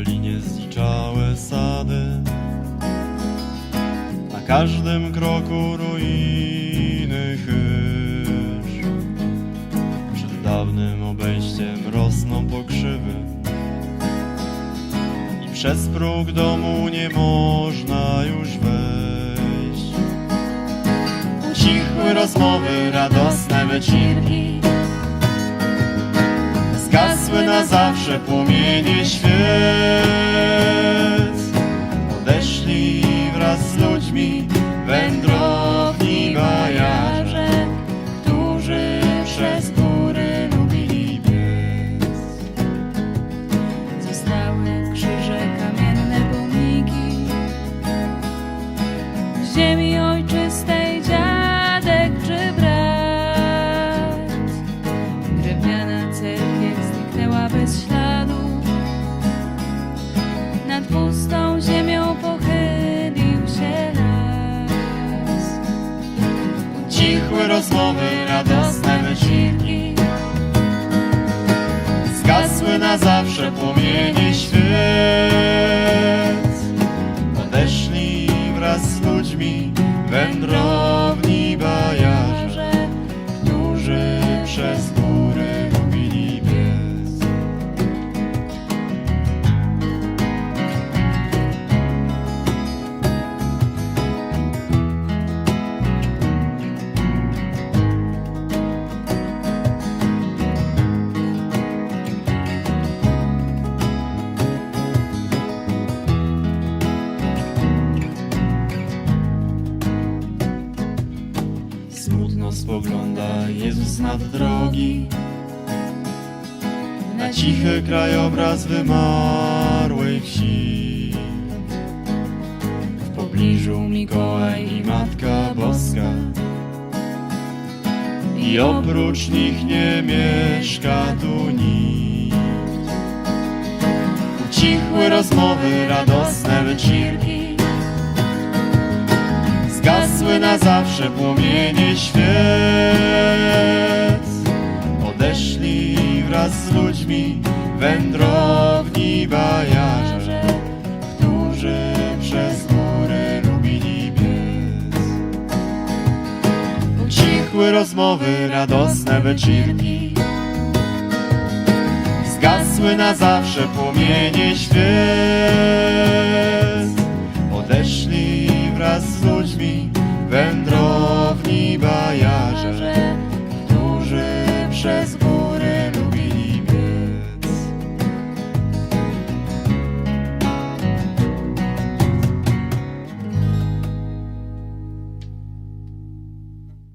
linie zliczałe sady Na każdym kroku ruiny chyż. Przed dawnym obejściem rosną pokrzywy I przez próg domu nie można już wejść. Cichły rozmowy, radosne wycinki płomienie świec. Rozmowy, radosne wycinki. Zgasły na zawsze płomienie świec. Odeszli wraz z ludźmi wędrowni spogląda Jezus nad drogi Na cichy krajobraz wymarłej wsi. W pobliżu Mikołaj i Matka Boska I oprócz nich nie mieszka tu nikt. Ucichły rozmowy, radosne wycinki Zgasły na zawsze płomienie świec. Odeszli wraz z ludźmi wędrowni bajarze Którzy przez góry lubili biec. Ucichły rozmowy, radosne wycinki Zgasły na zawsze płomienie świec